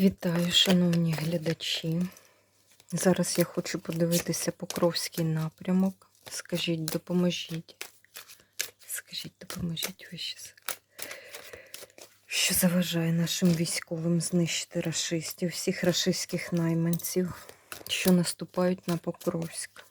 Вітаю, шановні глядачі. Зараз я хочу подивитися Покровський напрямок. Скажіть, допоможіть. Скажіть, допоможіть ви ще. Що заважає нашим військовим знищити рашистів, всіх рашистських найманців, що наступають на Покровськ.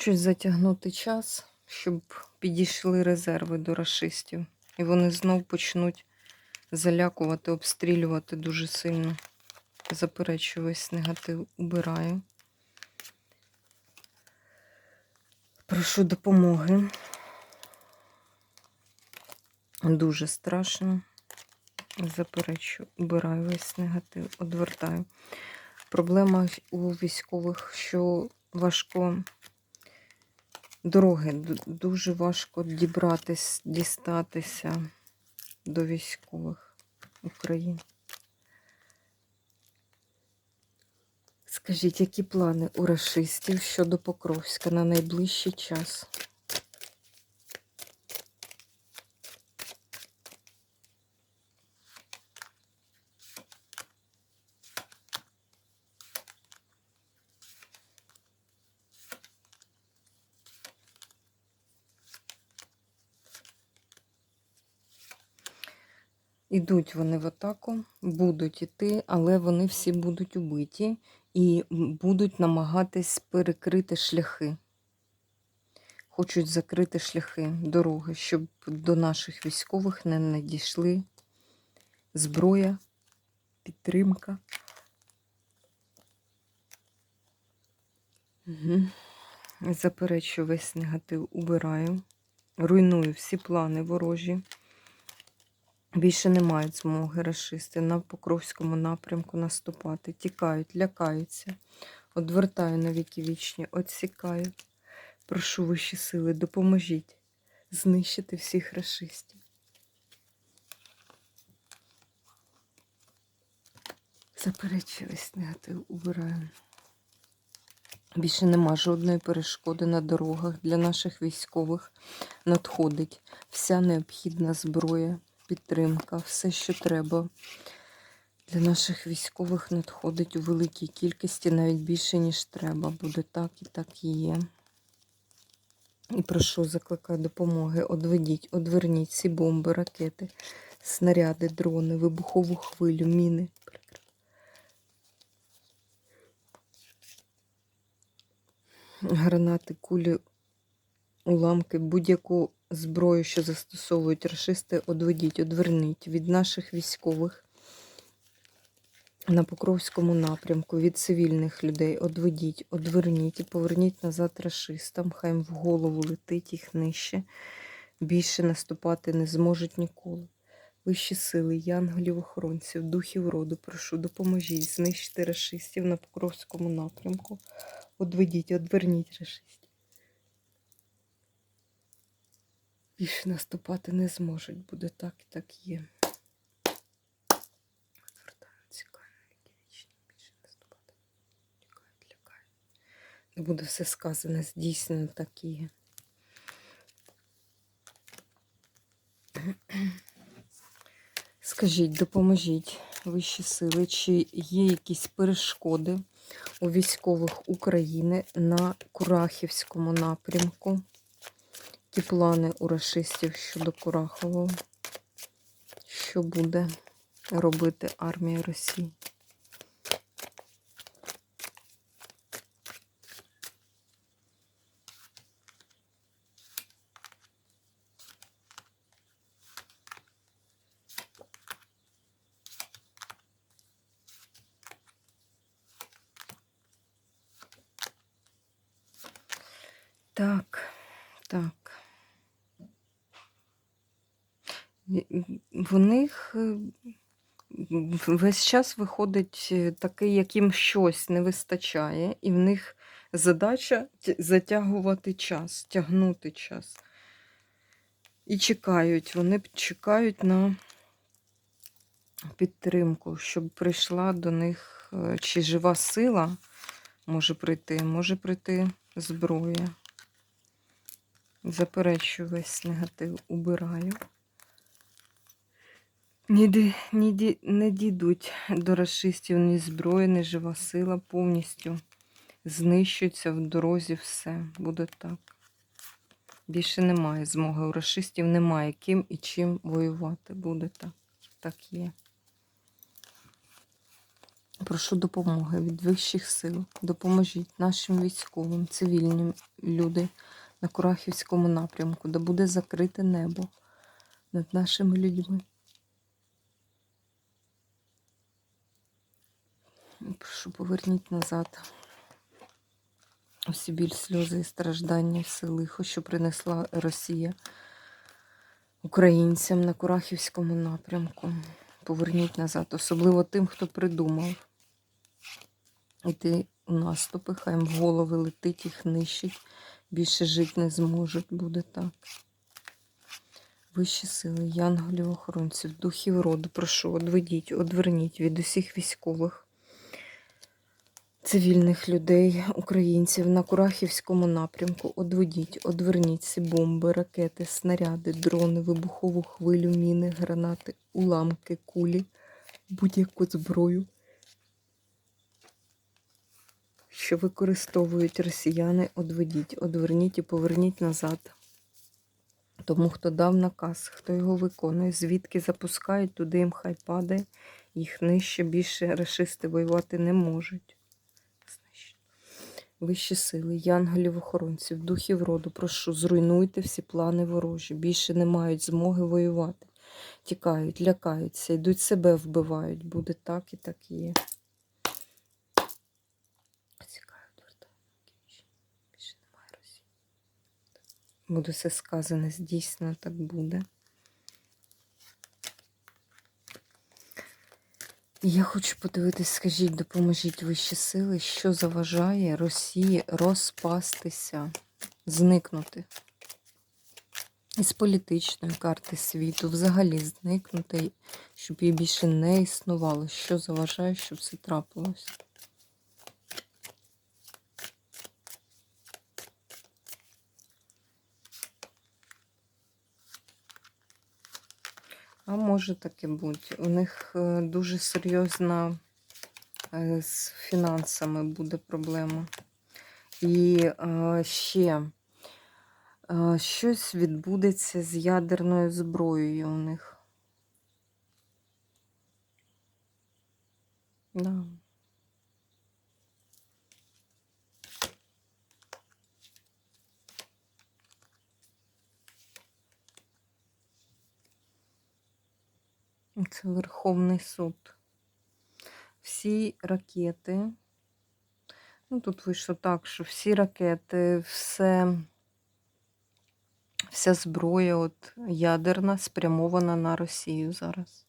Хочуть затягнути час, щоб підійшли резерви до рашистів. І вони знов почнуть залякувати, обстрілювати дуже сильно. Заперечую весь негатив, убираю. Прошу допомоги. Дуже страшно. Заперечую, убираю весь негатив, одвертаю. Проблема у військових, що важко дороги, дуже важко дібратись, дістатися до військових України. Скажіть, які плани у расистів щодо Покровська на найближчий час? Ідуть вони в атаку, будуть іти, але вони всі будуть убиті і будуть намагатись перекрити шляхи. Хочуть закрити шляхи, дороги, щоб до наших військових не надійшли зброя, підтримка. Угу. Заперечую весь негатив, убираю, руйную всі плани ворожі. Більше не мають змоги рашисти на Покровському напрямку наступати. Тікають, лякаються. Одвертаю на віки вічні, отсікаю. Прошу вищі сили, допоможіть знищити всіх рашистів. Заперечую весь негатив, убираю. Більше нема жодної перешкоди на дорогах для наших військових. Надходить вся необхідна зброя, підтримка, все, що треба. Для наших військових надходить у великій кількості, навіть більше, ніж треба. Буде так і так і є. І прошу, закликаю допомоги. Одведіть, одверніть всі бомби, ракети, снаряди, дрони, вибухову хвилю, міни. Гранати, кулі, уламки, будь-яку зброю, що застосовують рашисти, одведіть, одверніть від наших військових на Покровському напрямку, від цивільних людей. Одведіть, одверніть і поверніть назад рашистам. Хай в голову летить їх нижче. Більше наступати не зможуть ніколи. Вищі сили, янголів, охоронців, духів роду, прошу, допоможіть знищити рашистів на Покровському напрямку. Одведіть, одверніть рашистів. Більше наступати не зможуть. Буде так і так є. Відвертаю, цікаво, які вічні більше наступати. Тікають, лякають. Не буде все сказане, здійснено так і є. Скажіть, допоможіть вищі сили, чи є якісь перешкоди у військових України на Курахівському напрямку? Які плани у рашистів щодо Курахового? Що буде робити армія Росії? Так. В них е, весь час виходить е, такий, яким щось не вистачає, і в них задача затягувати час, тягнути час. І чекають, вони чекають на підтримку, щоб прийшла до них е, чи жива сила може прийти, може прийти зброя. Заперечую весь негатив, убираю. Ні, ні, не дійдуть до расистів ні зброї, ні жива сила повністю знищується в дорозі все. Буде так. Більше немає змоги. У расистів немає ким і чим воювати. Буде так. Так є. Прошу допомоги від вищих сил. Допоможіть нашим військовим, цивільним люди на Курахівському напрямку, де буде закрите небо над нашими людьми. Прошу, поверніть назад. Усі біль, сльози і страждання, все лихо, що принесла Росія українцям на Курахівському напрямку. Поверніть назад, особливо тим, хто придумав. Іти у наступи, хай в голови летить, їх нищить, більше жити не зможуть, буде так. Вищі сили, янголів, охоронців, духів роду, прошу, одведіть, одверніть від усіх військових, цивільних людей, українців на Курахівському напрямку. Одведіть, одверніть ці бомби, ракети, снаряди, дрони, вибухову хвилю, міни, гранати, уламки, кулі, будь-яку зброю, що використовують росіяни, одведіть, одверніть і поверніть назад. Тому хто дав наказ, хто його виконує, звідки запускають, туди їм хай падає, їх нижче більше рашисти воювати не можуть. Вищі сили, янголів, охоронців, духів роду, прошу, зруйнуйте всі плани ворожі. Більше не мають змоги воювати. Тікають, лякаються, йдуть себе вбивають. Буде так і так і є. Буде все сказане, здійснено так буде. Я хочу подивитись, скажіть, допоможіть вищі сили, що заважає Росії розпастися, зникнути із політичної карти світу, взагалі зникнути, щоб її більше не існувало. Що заважає, щоб це трапилось? А може таке бути. У них е, дуже серйозна е, з фінансами буде проблема. І е, ще щось відбудеться з ядерною зброєю у них. Да. Це Верховний суд. Всі ракети. Ну, тут вийшло так, що всі ракети, все, вся зброя от, ядерна спрямована на Росію зараз.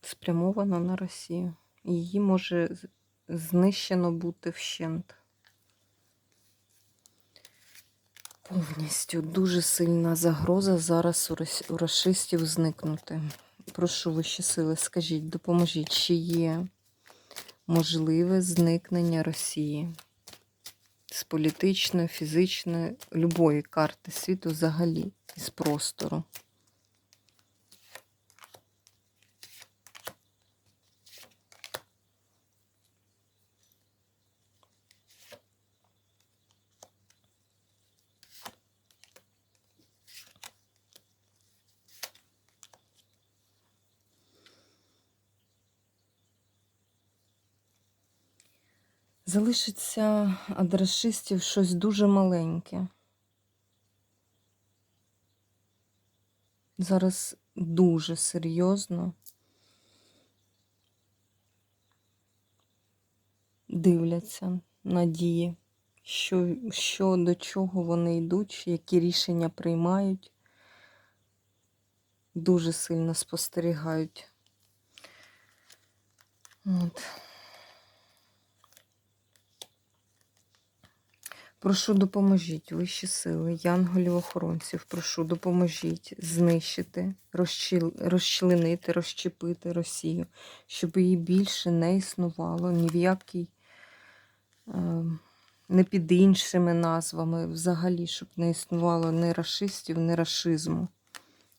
Спрямована на Росію. Її може знищено бути вщент. Повністю дуже сильна загроза зараз у расистів зникнути. Прошу вищі сили, скажіть, допоможіть, чи є можливе зникнення Росії з політичної, фізичної, любої карти світу взагалі із простору. Залишиться від расистів щось дуже маленьке. Зараз дуже серйозно дивляться надії, що, що до чого вони йдуть, які рішення приймають. дуже сильно спостерігають. От. Прошу допоможіть, вищі сили, янголів-охоронців, прошу допоможіть знищити, розчленити, розщепити Росію, щоб її більше не існувало ні в якій, е, не під іншими назвами, взагалі, щоб не існувало ні расистів, ні рашизму.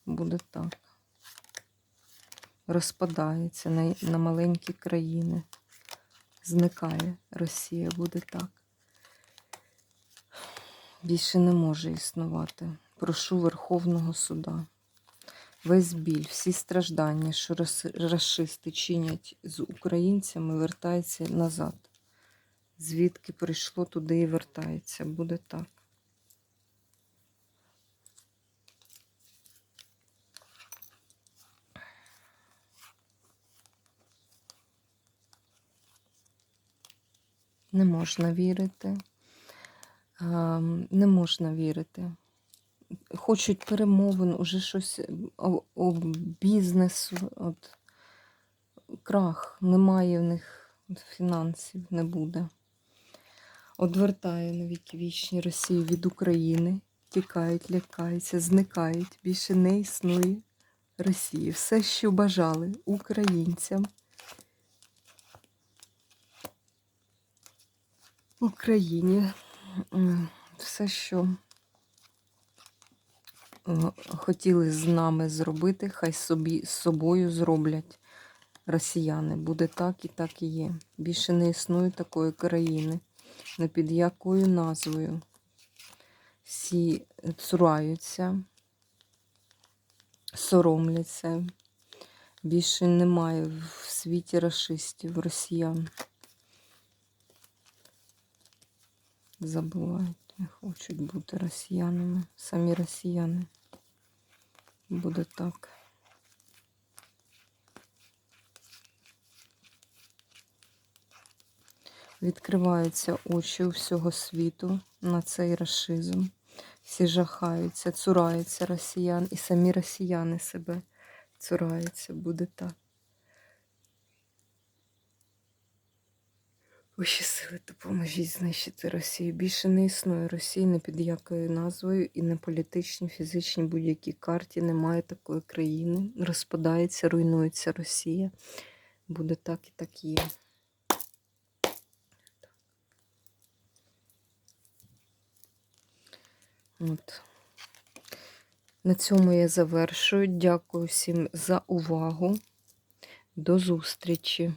Буде так. Розпадається на маленькі країни. Зникає Росія, буде так більше не може існувати. Прошу Верховного суда. Весь біль, всі страждання, що расисти чинять з українцями, вертається назад. Звідки прийшло, туди і вертається. Буде так. Не можна вірити. Ем, Не можна вірити. Хочуть перемовин, уже щось о, о бізнесу. От, крах, немає в них фінансів, не буде. Одвертає навіки вічні Росію від України. Тікають, лякаються, зникають. Більше не існує Росії. Все, що бажали українцям. Україні. Все, що хотіли з нами зробити, хай собі з собою зроблять росіяни. Буде так і так і є. Більше не існує такої країни, не під якою назвою. Всі цураються, соромляться. Більше немає в світі расистів, росіян. Забувають, не хочуть бути росіянами. Самі росіяни. Буде так. Відкриваються очі у всього світу на цей расизм. Всі жахаються, цураються росіян, і самі росіяни себе цураються. Буде так. Вищі сили, допоможіть знищити Росію. Більше не існує Росії не під якою назвою і на політичній, фізичній будь-якій карті немає такої країни. Розпадається, руйнується Росія. Буде так і так є. От. На цьому я завершую. Дякую всім за увагу. До зустрічі!